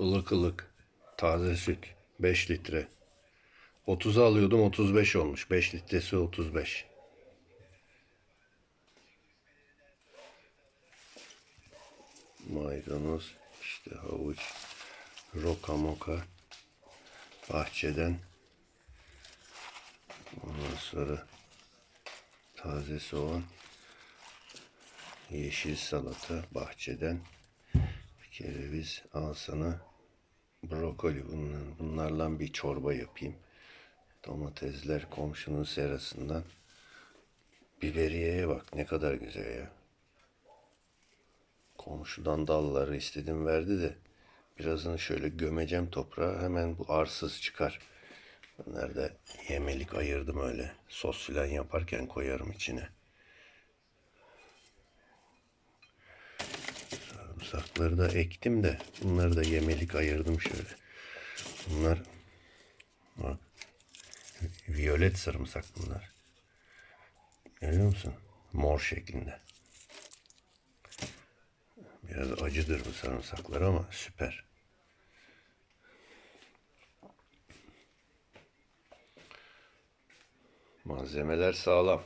ılık ılık taze süt 5 litre. 30'a alıyordum 35 olmuş. 5 litresi 35. Maydanoz, işte havuç, roka moka bahçeden. Ondan sonra taze soğan, yeşil salata bahçeden. Bir kereviz al sana brokoli bunlar, bunlarla bir çorba yapayım. Domatesler komşunun serasından. Biberiyeye bak ne kadar güzel ya. Komşudan dalları istedim verdi de birazını şöyle gömeceğim toprağa hemen bu arsız çıkar. Da yemelik ayırdım öyle. Sos filan yaparken koyarım içine. Sarımsakları da ektim de bunları da yemelik ayırdım şöyle. Bunlar bak, violet sarımsak bunlar. Görüyor musun? Mor şeklinde. Biraz acıdır bu sarımsaklar ama süper. Malzemeler sağlam.